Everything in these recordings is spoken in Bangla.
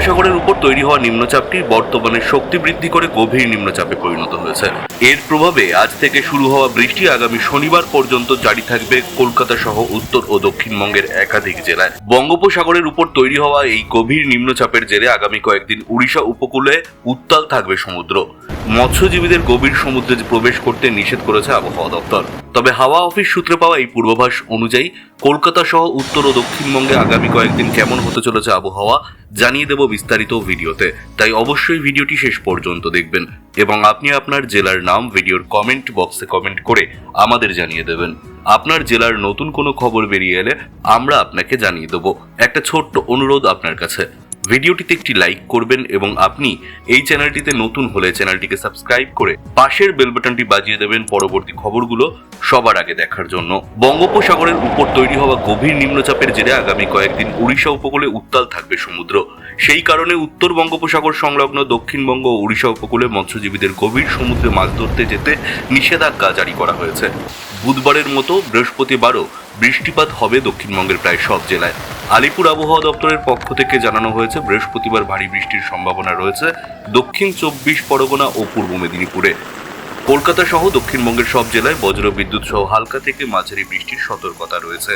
বঙ্গোপসাগরের উপর তৈরি হওয়া নিম্নচাপটি বর্তমানে শক্তি বৃদ্ধি করে গভীর নিম্নচাপে পরিণত হয়েছে। এর প্রভাবে আজ থেকে শুরু হওয়া বৃষ্টি আগামী শনিবার পর্যন্ত জারি থাকবে কলকাতা সহ উত্তর ও দক্ষিণবঙ্গের একাধিক জেলায়। বঙ্গোপসাগরের উপর তৈরি হওয়া এই গভীর নিম্নচাপের জেরে আগামী কয়েকদিন উড়িষ্যা উপকূলে উত্তাল থাকবে সমুদ্র। মৎস্যজীবীদের গভীর সমুদ্রে প্রবেশ করতে নিষেধ করেছে আবহাওয়া দপ্তর। তবে হাওয়া অফিস সূত্রে পাওয়া এই পূর্বাভাস অনুযায়ী কলকাতা সহ উত্তর ও দক্ষিণবঙ্গে আগামী কয়েকদিন কেমন হতে চলেছে আবহাওয়া জানিয়ে দেব বিস্তারিত ভিডিওতে। তাই অবশ্যই ভিডিওটি শেষ পর্যন্ত দেখবেন এবং আপনি আপনার জেলার নাম ভিডিওর কমেন্ট বক্সে কমেন্ট করে আমাদের জানিয়ে দেবেন। আপনার জেলার নতুন কোনো খবর বেরিয়ে এলে আমরা আপনাকে জানিয়ে দেবো। একটা ছোট্ট অনুরোধ আপনার কাছে। ভিডিওটিতে একটি লাইক করবেন এবং আপনি এই চ্যানেলটিতে নতুন হলে চ্যানেলটিকে সাবস্ক্রাইব করে পাশের বেল বাটনটি বাজিয়ে দেবেন পরবর্তী খবরগুলো সবার আগে দেখার জন্য। বঙ্গোপসাগরের উপর তৈরি হওয়া গভীর নিম্নচাপের জেরে আগামী কয়েকদিন উড়িষ্যা উপকূলে উত্তাল থাকবে সমুদ্র। সেই কারণে উত্তর বঙ্গোপসাগর সংলগ্ন দক্ষিণবঙ্গ ও উড়িষ্যা উপকূলে মৎস্যজীবীদের গভীর সমুদ্রে মাছ ধরতে যেতে নিষেধাজ্ঞা জারি করা হয়েছে। বুধবারের মতো বৃহস্পতিবারও বৃষ্টিপাত হবে দক্ষিণবঙ্গের প্রায় সব জেলায়। আলিপুর আবহাওয়া দপ্তরের পক্ষ থেকে জানানো হয়েছে, বৃহস্পতিবার ভারী বৃষ্টির সম্ভাবনা রয়েছে দক্ষিণ চব্বিশ পরগনা ও পূর্ব মেদিনীপুরে। কলকাতা সহ দক্ষিণবঙ্গের সব জেলায় বজ্র বিদ্যুৎ সহ হালকা থেকে মাঝারি বৃষ্টির সতর্কতা রয়েছে।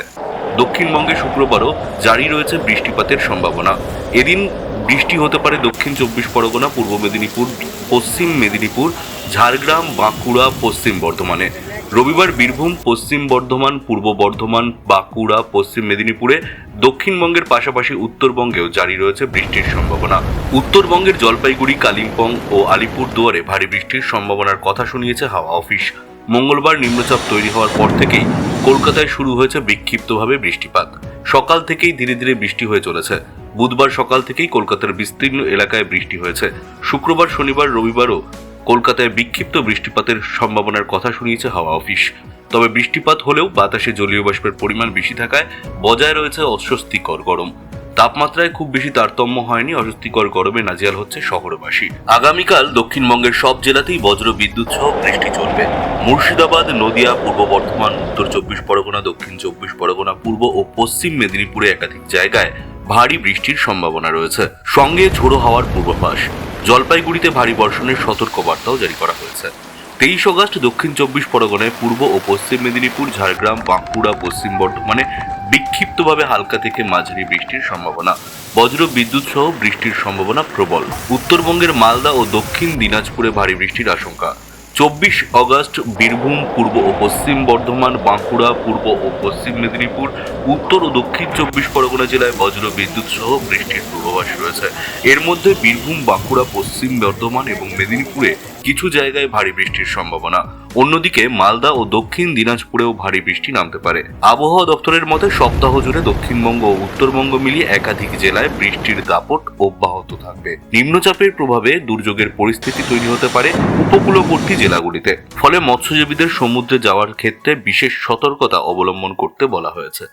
দক্ষিণবঙ্গে শুক্রবারও জারি রয়েছে বৃষ্টিপাতের সম্ভাবনা। এদিন বৃষ্টি হতে পারে দক্ষিণ চব্বিশ পরগনা, পূর্ব মেদিনীপুর, পশ্চিম মেদিনীপুর, ঝাড়গ্রাম, বাঁকুড়া, পশ্চিম বর্ধমানে। রবিবার বীরভূম, পশ্চিম বর্ধমান, পূর্ব বর্ধমান, বাঁকুড়া, পশ্চিম মেদিনীপুরে, দক্ষিণবঙ্গের পাশাপাশি উত্তরবঙ্গেও জারি রয়েছে বৃষ্টির সম্ভাবনা। উত্তরবঙ্গের জলপাইগুড়ি, কালিম্পং ও আলিপুরদুয়ারে ভারী বৃষ্টির সম্ভাবনার কথা শুনিয়েছে হাওয়া অফিস। মঙ্গলবার নিম্নচাপ তৈরি হওয়ার পর থেকেই কলকাতায় শুরু হয়েছে বিক্ষিপ্তভাবে বৃষ্টিপাত। সকাল থেকেই ধীরে ধীরে বৃষ্টি হয়ে চলেছে। বুধবার সকাল থেকেই কলকাতার বিস্তীর্ণ এলাকায় বৃষ্টি হয়েছে। শুক্রবার, শনিবার, রবিবারও কলকাতায় বিক্ষিপ্ত বৃষ্টিপাতের সম্ভাবনার কথা শুনিয়েছে হাওয়া অফিস। তবে বৃষ্টিপাত হলেও বাতাসে জলীয় বাষ্পের পরিমাণ বেশি থাকায় বজায় রয়েছে অস্বস্তিকর গরম। তাপমাত্রায় খুব বেশি তারতম্য হয়নি, অস্বস্তিকর গরমে নাজিয়াল হচ্ছে শহরবাসী। আগামীকাল দক্ষিণবঙ্গের সব জেলাতেই বজ্র বিদ্যুৎ সহ বৃষ্টি চলবে। মুর্শিদাবাদ, নদিয়া, পূর্ব বর্ধমান, উত্তর চব্বিশ পরগনা, দক্ষিণ চব্বিশ পরগনা, পূর্ব ও পশ্চিম মেদিনীপুরে একাধিক জায়গায় ভারী বৃষ্টির সম্ভাবনা রয়েছে। সঙ্গে ঝোড়ো হওয়ার পূর্বাভাস। জলপাইগুড়িতে ভারী বর্ষণের সতর্কবার্তাও জারি করা হয়েছে। তেইশ অগস্ট দক্ষিণ চব্বিশ পরগনায় পূর্ব ও পশ্চিম মেদিনীপুর, ঝাড়গ্রাম, বাঁকুড়া, পশ্চিম বর্ধমানে বিক্ষিপ্তভাবে হালকা থেকে মাঝারি বৃষ্টির সম্ভাবনা। বজ্র, বিদ্যুৎ সহ বৃষ্টির সম্ভাবনা প্রবল। উত্তরবঙ্গের মালদা ও দক্ষিণ দিনাজপুরে ভারী বৃষ্টির আশঙ্কা। চব্বিশ অগস্ট বীরভূম, পূর্ব ও পশ্চিম বর্ধমান, বাঁকুড়া, পূর্ব ও পশ্চিম মেদিনীপুর, উত্তর ও দক্ষিণ চব্বিশ পরগনা জেলায় বজ্র বিদ্যুৎ সহ বৃষ্টির পূর্বাভাস রয়েছে। এর মধ্যে বীরভূম, বাঁকুড়া, পশ্চিম বর্ধমান এবং মেদিনীপুরে কিছু জায়গায় ভারী বৃষ্টির সম্ভাবনা। অন্যদিকে মালদা ও দক্ষিণ দিনাজপুরেও ভারী বৃষ্টি নামতে পারে। আবহাওয়া দপ্তরের মতে, সপ্তাহ জুড়ে দক্ষিণবঙ্গ ও উত্তরবঙ্গ মিলিয়ে একাধিক জেলায় বৃষ্টির দাপট অব্যাহত থাকবে। নিম্নচাপের প্রভাবে দুর্যোগের পরিস্থিতি তৈরি হতে পারে উপকূলবর্তী জেলাগুলিতে। ফলে মৎস্যজীবীদের সমুদ্রে যাওয়ার ক্ষেত্রে বিশেষ সতর্কতা অবলম্বন করতে বলা হয়েছে।